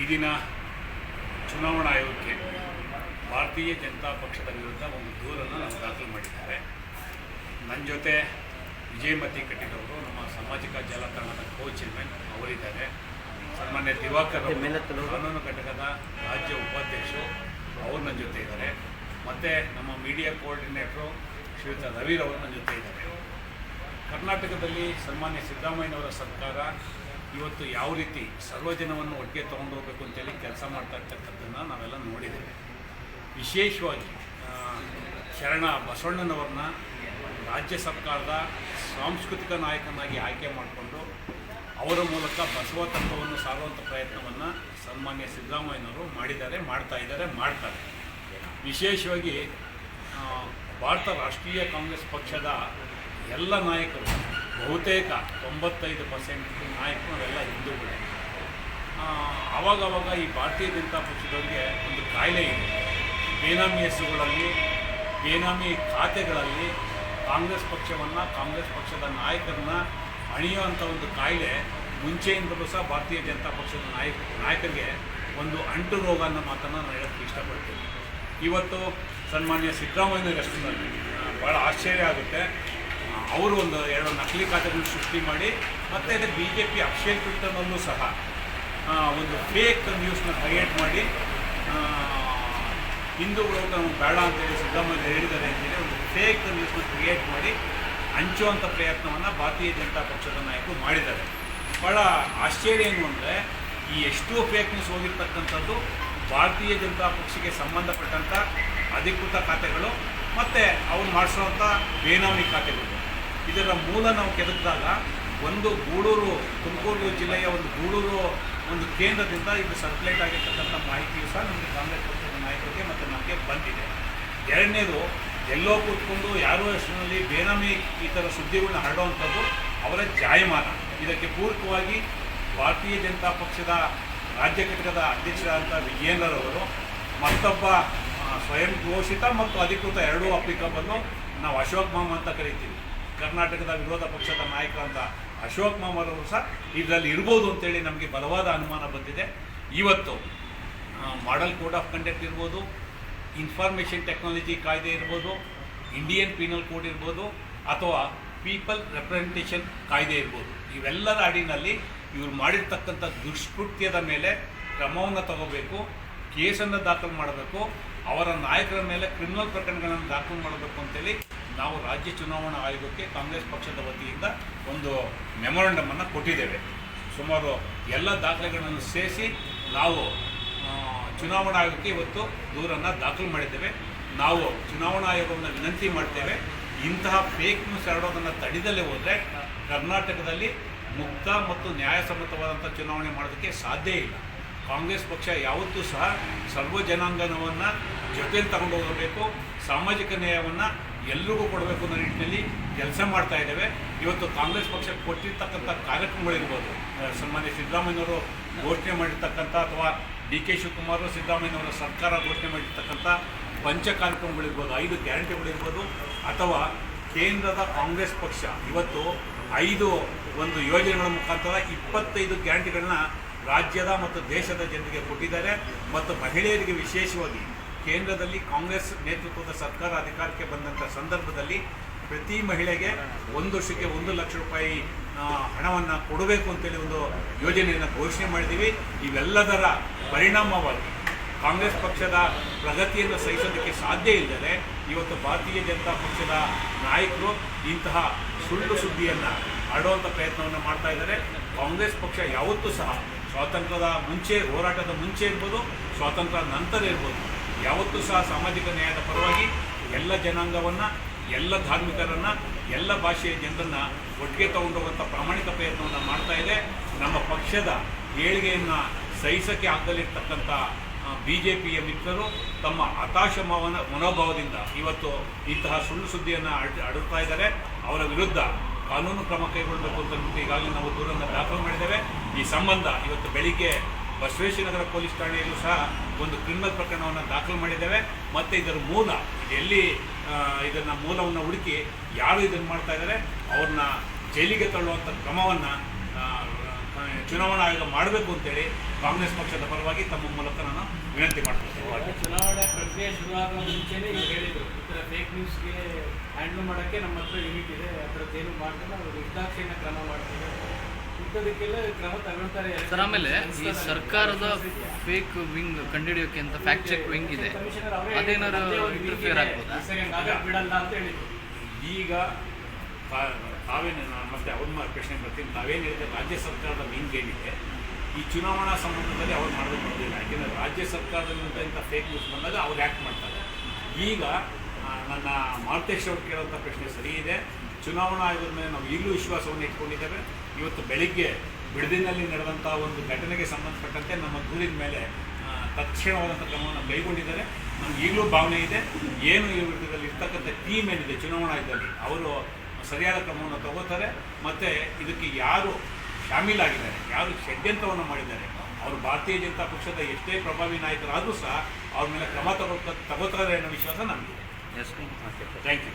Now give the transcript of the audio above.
ಈ ದಿನ ಚುನಾವಣಾ ಆಯೋಗಕ್ಕೆ ಭಾರತೀಯ ಜನತಾ ಪಕ್ಷದ ವಿರುದ್ಧ ಒಂದು ದೂರನ್ನು ನಾವು ದಾಖಲು ಮಾಡಿದ್ದಾರೆ. ನನ್ನ ಜೊತೆ ವಿಜಯಮತಿ ಕಟ್ಟಿದವರು ನಮ್ಮ ಸಾಮಾಜಿಕ ಜಾಲತಾಣದ ಕೋ ಚೇರ್ಮನ್ ಅವರಿದ್ದಾರೆ. ಸನ್ಮಾನ್ಯ ದಿವಾಕರ್ ಕಾನೂನು ಘಟಕದ ರಾಜ್ಯ ಉಪಾಧ್ಯಕ್ಷರು ಅವರು ನನ್ನ ಜೊತೆ ಇದ್ದಾರೆ. ಮತ್ತು ನಮ್ಮ ಮೀಡಿಯಾ ಕೋಆರ್ಡಿನೇಟ್ರು ಶ್ರೀಯುತ ರವಿರವರು ನನ್ನ ಜೊತೆ ಇದ್ದಾರೆ. ಕರ್ನಾಟಕದಲ್ಲಿ ಸನ್ಮಾನ್ಯ ಸಿದ್ದರಾಮಯ್ಯನವರ ಸರ್ಕಾರ ಇವತ್ತು ಯಾವ ರೀತಿ ಸರ್ವಜನವನ್ನು ಒಟ್ಟಿಗೆ ತೊಗೊಂಡು ಹೋಗಬೇಕು ಅಂತೇಳಿ ಕೆಲಸ ಮಾಡ್ತಾ ಇರ್ತಕ್ಕಂಥದ್ದನ್ನು ನಾವೆಲ್ಲ ನೋಡಿದ್ದೇವೆ. ವಿಶೇಷವಾಗಿ ಶರಣ ಬಸವಣ್ಣನವ್ರನ್ನ ರಾಜ್ಯ ಸರ್ಕಾರದ ಸಾಂಸ್ಕೃತಿಕ ನಾಯಕನಾಗಿ ಆಯ್ಕೆ ಮಾಡಿಕೊಂಡು ಅವರ ಮೂಲಕ ಬಸವ ತತ್ವವನ್ನು ಸಾರುವಂಥ ಪ್ರಯತ್ನವನ್ನು ಸನ್ಮಾನ್ಯ ಸಿದ್ದರಾಮಯ್ಯನವರು ಮಾಡಿದ್ದಾರೆ, ಮಾಡ್ತಾ ಇದ್ದಾರೆ, ಮಾಡ್ತಾರೆ. ವಿಶೇಷವಾಗಿ ಭಾರತ ರಾಷ್ಟ್ರೀಯ ಕಾಂಗ್ರೆಸ್ ಪಕ್ಷದ ಎಲ್ಲ ನಾಯಕರು ಬಹುತೇಕ ತೊಂಬತ್ತೈದು ಪರ್ಸೆಂಟ್ ನಾಯಕರು ಅವೆಲ್ಲ ಹಿಂದೂಗಳೇ. ಆವಾಗವಾಗ ಈ ಭಾರತೀಯ ಜನತಾ ಪಕ್ಷದವರಿಗೆ ಒಂದು ಕಾಯಿಲೆ ಇದೆ. ಬೇನಾಮಿ ಹೆಸರುಗಳಲ್ಲಿ, ಬೇನಾಮಿ ಖಾತೆಗಳಲ್ಲಿ ಕಾಂಗ್ರೆಸ್ ಪಕ್ಷವನ್ನು, ಕಾಂಗ್ರೆಸ್ ಪಕ್ಷದ ನಾಯಕರನ್ನ ಅಣಿಯುವಂಥ ಒಂದು ಕಾಯಿಲೆ ಮುಂಚೆಯಿಂದಲೂ ಸಹ ಭಾರತೀಯ ಜನತಾ ಪಕ್ಷದ ನಾಯಕ, ನಾಯಕರಿಗೆ ಒಂದು ಅಂಟು ರೋಗ ಅನ್ನೋ ಮಾತನ್ನು ನಾನು ಹೇಳೋಕ್ಕೆ ಇಷ್ಟಪಡ್ತೀನಿ. ಇವತ್ತು ಸನ್ಮಾನ್ಯ ಸಿದ್ದರಾಮಯ್ಯನವರಷ್ಟರಲ್ಲಿ ಭಾಳ ಆಶ್ಚರ್ಯ ಆಗುತ್ತೆ. ಅವರು ಒಂದು ಎರಡು ನಕಲಿ ಖಾತೆಗಳು ಸೃಷ್ಟಿ ಮಾಡಿ, ಮತ್ತು ಅದೇ ಬಿ ಜೆ ಪಿ ಅಕ್ಷಯ್ ಟ್ವಿಟ್ಟರ್ನಲ್ಲೂ ಸಹ ಒಂದು ಫೇಕ್ ನ್ಯೂಸ್ನ ಕ್ರಿಯೇಟ್ ಮಾಡಿ ಹಿಂದೂಗಳು ನಾವು ಬೇಡ ಅಂತೇಳಿ ಸಿದ್ದರಾಮಯ್ಯ ಹೇಳಿದ್ದಾರೆ ಅಂತೇಳಿ ಒಂದು ಫೇಕ್ ನ್ಯೂಸ್ನ ಕ್ರಿಯೇಟ್ ಮಾಡಿ ಹಂಚುವಂಥ ಪ್ರಯತ್ನವನ್ನು ಭಾರತೀಯ ಜನತಾ ಪಕ್ಷದ ನಾಯಕರು ಮಾಡಿದ್ದಾರೆ. ಭಾಳ ಆಶ್ಚರ್ಯ ಏನು ಅಂದರೆ, ಈ ಎಷ್ಟೋ ಫೇಕ್ ನ್ಯೂಸ್ ಹೋಗಿರ್ತಕ್ಕಂಥದ್ದು ಭಾರತೀಯ ಜನತಾ ಪಕ್ಷಕ್ಕೆ ಸಂಬಂಧಪಟ್ಟಂಥ ಅಧಿಕೃತ ಖಾತೆಗಳು, ಮತ್ತು ಅವ್ರು ಮಾಡಿಸುವಂಥ ಬೇನಾಮಿ ಖಾತೆಗಳು. ಇದರ ಮೂಲ ನಾವು ಕೆದಕಿದಾಗ ಒಂದು ಗೂಡೂರು, ತುಮಕೂರು ಜಿಲ್ಲೆಯ ಒಂದು ಗೂಡೂರು ಒಂದು ಕೇಂದ್ರದಿಂದ ಇದು ಸರ್ಕ್ಯುಲೇಟ್ ಆಗಿರ್ತಕ್ಕಂಥ ಮಾಹಿತಿಯು ಸಹ ನಮಗೆ ಕಾಂಗ್ರೆಸ್ ಪಕ್ಷದ ನಾಯಕರಿಗೆ ಮತ್ತು ನಮಗೆ ಬಂದಿದೆ. ಎರಡನೇದು, ಎಲ್ಲೋ ಕೂತ್ಕೊಂಡು ಯಾರೋ ಹೆಸರಿನಲ್ಲಿ ಬೇನಾಮಿ ಈ ಥರ ಸುದ್ದಿಗಳನ್ನ ಹರಡುವಂಥದ್ದು ಅವರ ಜಾಯಮಾನ. ಇದಕ್ಕೆ ಪೂರಕವಾಗಿ ಭಾರತೀಯ ಜನತಾ ಪಕ್ಷದ ರಾಜ್ಯ ಘಟಕದ ಅಧ್ಯಕ್ಷರಾದಂಥ ವಿಜೇಂದ್ರರವರು ಮತ್ತೊಬ್ಬ ಸ್ವಯಂ ಘೋಷಿತ ಮತ್ತು ಅಧಿಕೃತ ಎರಡೂ ಅಪ್ಲಿಕಬಲ್ಲು ನಾವು ಅಶೋಕ್ ಮಾಮ ಅಂತ ಕರಿತೀವಿ. ಕರ್ನಾಟಕದ ವಿರೋಧ ಪಕ್ಷದ ನಾಯಕ ಅಂತ ಅಶೋಕ್ ಮಾಮರವರು ಸಹ ಇದರಲ್ಲಿ ಇರ್ಬೋದು ಅಂತೇಳಿ ನಮಗೆ ಬಲವಾದ ಅನುಮಾನ ಬಂದಿದೆ. ಇವತ್ತು ಮಾಡಲ್ ಕೋಡ್ ಆಫ್ ಕಂಡಕ್ಟ್ ಇರ್ಬೋದು ಇನ್ಫಾರ್ಮೇಷನ್ ಟೆಕ್ನಾಲಜಿ ಕಾಯ್ದೆ ಇರ್ಬೋದು ಇಂಡಿಯನ್ ಪೀನಲ್ ಕೋಡ್ ಇರ್ಬೋದು, ಅಥವಾ ಪೀಪಲ್ ರೆಪ್ರೆಸೆಂಟೇಷನ್ ಕಾಯ್ದೆ ಇರ್ಬೋದು. ಇವೆಲ್ಲರ ಅಡಿನಲ್ಲಿ ಇವರು ಮಾಡಿರ್ತಕ್ಕಂಥ ದುಷ್ಕೃತ್ಯದ ಮೇಲೆ ಕ್ರಮವನ್ನು ತಗೋಬೇಕು, ಕೇಸನ್ನು ದಾಖಲು ಮಾಡಬೇಕು, ಅವರ ನಾಯಕರ ಮೇಲೆ ಕ್ರಿಮಿನಲ್ ಪ್ರಕರಣಗಳನ್ನು ದಾಖಲು ಮಾಡಬೇಕು ಅಂತೇಳಿ ನಾವು ರಾಜ್ಯ ಚುನಾವಣಾ ಆಯೋಗಕ್ಕೆ ಕಾಂಗ್ರೆಸ್ ಪಕ್ಷದ ವತಿಯಿಂದ ಒಂದು ಮೆಮೊರಂಡಮನ್ನು ಕೊಟ್ಟಿದ್ದೇವೆ. ಸುಮಾರು ಎಲ್ಲ ದಾಖಲೆಗಳನ್ನು ಸೇರಿಸಿ ನಾವು ಚುನಾವಣಾ ಆಯೋಗಕ್ಕೆ ಇವತ್ತು ದೂರನ್ನು ದಾಖಲು ಮಾಡಿದ್ದೇವೆ. ನಾವು ಚುನಾವಣಾ ಆಯೋಗವನ್ನು ವಿನಂತಿ ಮಾಡ್ತೇವೆ. ಇಂತಹ ಫೇಕ್ ನ್ಯೂಸ್ ಹರಡೋದನ್ನು ತಡೆದಲ್ಲೇ ಹೋದರೆ ಕರ್ನಾಟಕದಲ್ಲಿ ಮುಕ್ತ ಮತ್ತು ನ್ಯಾಯಸಮ್ಮತವಾದಂಥ ಚುನಾವಣೆ ಮಾಡೋದಕ್ಕೆ ಸಾಧ್ಯ ಇಲ್ಲ. ಕಾಂಗ್ರೆಸ್ ಪಕ್ಷ ಯಾವತ್ತೂ ಸಹ ಸರ್ವ ಜನಾಂಗನವನ್ನು ಜೊತೆಯಲ್ಲಿ ತಗೊಂಡು ಹೋಗಬೇಕು ಸಾಮಾಜಿಕ ನ್ಯಾಯವನ್ನು ಎಲ್ರಿಗೂ ಕೊಡಬೇಕು ಅನ್ನೋ ನಿಟ್ಟಿನಲ್ಲಿ ಕೆಲಸ ಮಾಡ್ತಾ ಇದ್ದೇವೆ. ಇವತ್ತು ಕಾಂಗ್ರೆಸ್ ಪಕ್ಷ ಕೊಟ್ಟಿರ್ತಕ್ಕಂಥ ಕಾರ್ಯಕ್ರಮಗಳಿರ್ಬೋದು. ಸನ್ಮಾನ್ಯ ಸಿದ್ದರಾಮಯ್ಯನವರು ಘೋಷಣೆ ಮಾಡಿರ್ತಕ್ಕಂಥ ಅಥವಾ ಡಿ ಕೆ ಶಿವಕುಮಾರ್ ಸಿದ್ದರಾಮಯ್ಯನವರ ಸರ್ಕಾರ ಘೋಷಣೆ ಮಾಡಿರ್ತಕ್ಕಂಥ ಪಂಚ ಕಾರ್ಯಕ್ರಮಗಳಿರ್ಬೋದು, ಐದು ಗ್ಯಾರಂಟಿಗಳಿರ್ಬೋದು, ಅಥವಾ ಕೇಂದ್ರದ ಕಾಂಗ್ರೆಸ್ ಪಕ್ಷ ಇವತ್ತು ಐದು ಒಂದು ಯೋಜನೆಗಳ ಮುಖಾಂತರ ಇಪ್ಪತ್ತೈದು ಗ್ಯಾರಂಟಿಗಳನ್ನ ರಾಜ್ಯದ ಮತ್ತು ದೇಶದ ಜನರಿಗೆ ಕೊಟ್ಟಿದ್ದಾರೆ. ಮತ್ತು ಮಹಿಳೆಯರಿಗೆ ವಿಶೇಷವಾಗಿ ಕೇಂದ್ರದಲ್ಲಿ ಕಾಂಗ್ರೆಸ್ ನೇತೃತ್ವದ ಸರ್ಕಾರ ಅಧಿಕಾರಕ್ಕೆ ಬಂದಂಥ ಸಂದರ್ಭದಲ್ಲಿ ಪ್ರತಿ ಮಹಿಳೆಗೆ ಒಂದು ವರ್ಷಕ್ಕೆ ಒಂದು ಲಕ್ಷ ರೂಪಾಯಿ ಹಣವನ್ನು ಕೊಡಬೇಕು ಅಂತೇಳಿ ಒಂದು ಯೋಜನೆಯನ್ನು ಘೋಷಣೆ ಮಾಡಿದ್ದೀವಿ. ಇವೆಲ್ಲದರ ಪರಿಣಾಮವಾಗಿ ಕಾಂಗ್ರೆಸ್ ಪಕ್ಷದ ಪ್ರಗತಿಯನ್ನು ಸಹಿಸೋದಕ್ಕೆ ಸಾಧ್ಯ ಇಲ್ಲದೆ ಇವತ್ತು ಭಾರತೀಯ ಜನತಾ ಪಕ್ಷದ ನಾಯಕರು ಇಂತಹ ಸುಳ್ಳು ಸುದ್ದಿಯನ್ನು ಆಡುವಂಥ ಪ್ರಯತ್ನವನ್ನು ಮಾಡ್ತಾ ಇದ್ದಾರೆ. ಕಾಂಗ್ರೆಸ್ ಪಕ್ಷ ಯಾವತ್ತೂ ಸಹ ಸ್ವಾತಂತ್ರ್ಯದ ಮುಂಚೆ ಹೋರಾಟದ ಮುಂಚೆ ಇರ್ಬೋದು ಸ್ವಾತಂತ್ರ್ಯ ನಂತರ ಇರ್ಬೋದು. ಯಾವತ್ತೂ ಸಹ ಸಾಮಾಜಿಕ ನ್ಯಾಯದ ಪರವಾಗಿ ಎಲ್ಲ ಜನಾಂಗವನ್ನು, ಎಲ್ಲ ಧಾರ್ಮಿಕರನ್ನು, ಎಲ್ಲ ಭಾಷೆಯ ಜನರನ್ನು ಒಟ್ಟಿಗೆ ತಗೊಂಡೋಗುವಂಥ ಪ್ರಾಮಾಣಿಕ ಪ್ರಯತ್ನವನ್ನು ಮಾಡ್ತಾ ಇದೆ. ನಮ್ಮ ಪಕ್ಷದ ಏಳಿಗೆಯನ್ನು ಸಹಿಸಕ್ಕೆ ಆಗದಲ್ಲಿರ್ತಕ್ಕಂಥ ಬಿ ಜೆ ಪಿಯ ಮಿತ್ರರು ತಮ್ಮ ಹತಾಶ ಮನೋಭಾವದಿಂದ ಇವತ್ತು ಇಂತಹ ಸುಳ್ಳು ಸುದ್ದಿಯನ್ನು ಅಡ್ ಅಡುತ್ತಾ ಇದ್ದಾರೆ. ಅವರ ವಿರುದ್ಧ ಕಾನೂನು ಕ್ರಮ ಕೈಗೊಳ್ಳಬೇಕು ಅಂತ ಈಗಾಗಲೇ ನಾವು ದೂರನ್ನು ದಾಖಲು ಮಾಡಿದ್ದೇವೆ. ಈ ಸಂಬಂಧ ಇವತ್ತು ಬೆಳಿಗ್ಗೆ ಬಸವೇಶ್ವರನಗರ ಪೊಲೀಸ್ ಠಾಣೆಯಲ್ಲೂ ಸಹ ಒಂದು ಕ್ರಿಮಿನಲ್ ಪ್ರಕರಣವನ್ನು ದಾಖಲು ಮಾಡಿದ್ದೇವೆ. ಮತ್ತು ಇದರ ಮೂಲ, ಎಲ್ಲಿ ಇದನ್ನು ಮೂಲವನ್ನು ಹುಡುಕಿ ಯಾರು ಇದನ್ನು ಮಾಡ್ತಾ ಇದ್ದಾರೆ, ಅವ್ರನ್ನ ಜೈಲಿಗೆ ತಳ್ಳುವಂಥ ಕ್ರಮವನ್ನು ಚುನಾವಣಾ ಆಯೋಗ ಮಾಡಬೇಕು ಅಂತೇಳಿ ಕಾಂಗ್ರೆಸ್ ಪಕ್ಷದ ಪರವಾಗಿ ತಮ್ಮ ಮೂಲಕ ನಾನು ವಿನಂತಿ ಮಾಡ್ತೀನಿ ಚುನಾವಣೆ ಪ್ರಕ್ರಿಯೆ ಶುರುವಾಗುವ ಮುಂಚೆನೇ ಈಗ ಹೇಳಿದರು. ಈ ಥರ ಫೇಕ್ ನ್ಯೂಸ್ಗೆ ಹ್ಯಾಂಡ್ಲ್ ಮಾಡೋಕ್ಕೆ ನಮ್ಮ ಹತ್ರ ಯೂನಿಟ್ ಇದೆ. ಏನು ಮಾಡ್ತಾರೆ ನಾವು ನಿರ್ದಾಕ್ಷಿಣ್ಯ ಕ್ರಮ ಮಾಡ್ತೀವಿ ಸರ್ ಆಮೇಲೆ ಈ ಸರ್ಕಾರದ ಫೇಕ್ ವಿಂಗ್ ಕಂಡುಹಿಡಿಯೋಕೆ ಅಂತ ಫ್ಯಾಕ್ಟ್ ಚೆಕ್ ವಿಂಗ್ ಇದೆ. ಅದೇನಾರು ಇಂಟರ್ಫಿಯರ್ ಅದೇನಾದ್ರು ಇದೆ. ಆಗ್ಬೋದಾ? ಬಿಡಲ್ಲ ಅಂತ ಹೇಳಿದ್ರು. ಈಗ ತಾವೇನು ನಾನು ಮತ್ತೆ ಅವ್ರ ಮಾರ್ ಪ್ರಶ್ನೆ ಬರ್ತೀನಿ. ತಾವೇನು ಹೇಳಿದ್ರೆ ರಾಜ್ಯ ಸರ್ಕಾರದ ವಿಂಗ್ ಏನಿದೆ ಈ ಚುನಾವಣಾ ಸಂಬಂಧದಲ್ಲಿ ಅವ್ರು ಮಾಡೋದು ಬರೋದಿಲ್ಲ ಯಾಕೆಂದರೆ ರಾಜ್ಯ ಸರ್ಕಾರದಲ್ಲಿರುವಂಥ ಇಂಥ ಫೇಕ್ ನ್ಯೂಸ್ ಬಂದಾಗ ಅವ್ರು ಆ್ಯಕ್ಟ್ ಮಾಡ್ತಾರೆ. ಈಗ ನನ್ನ ಮಾಲ್ತೇಶ್ ಅವ್ರು ಕೇಳೋಂಥ ಪ್ರಶ್ನೆ ಸರಿ ಇದೆ. ಚುನಾವಣಾ ಆಯೋಗದ ಮೇಲೆ ನಾವು ಈಗಲೂ ವಿಶ್ವಾಸವನ್ನು ಇಟ್ಕೊಂಡಿದ್ದೇವೆ. ಇವತ್ತು ಬೆಳಿಗ್ಗೆ ಬಿಡದಿನಲ್ಲಿ ನಡೆದಂಥ ಒಂದು ಘಟನೆಗೆ ಸಂಬಂಧಪಟ್ಟಂತೆ ನಮ್ಮ ದೂರಿನ ಮೇಲೆ ತಕ್ಷಣವಾದಂಥ ಕ್ರಮವನ್ನು ಕೈಗೊಂಡಿದ್ದಾರೆ. ನಮ್ಗೆ ಈಗಲೂ ಭಾವನೆ ಇದೆ. ಏನು ಈ ವಿರುದ್ಧದಲ್ಲಿ ಇರ್ತಕ್ಕಂಥ ಟೀಮ್ ಏನಿದೆ ಚುನಾವಣಾ ಆಯೋಗದಲ್ಲಿ ಅವರು ಸರಿಯಾದ ಕ್ರಮವನ್ನು ತಗೋತಾರೆ. ಮತ್ತು ಇದಕ್ಕೆ ಯಾರು ಶಾಮೀಲಾಗಿದ್ದಾರೆ ಯಾರು ಷಡ್ಯಂತ್ರವನ್ನು ಮಾಡಿದ್ದಾರೆ ಅವರು ಭಾರತೀಯ ಜನತಾ ಪಕ್ಷದ ಎಷ್ಟೇ ಪ್ರಭಾವಿ ನಾಯಕರಾದರೂ ಸಹ ಅವ್ರ ಮೇಲೆ ಕ್ರಮ ತಗೋ ತಗೋತಾರೆ ಅನ್ನೋ ವಿಶ್ವಾಸ ನಮಗಿದೆ. Thank you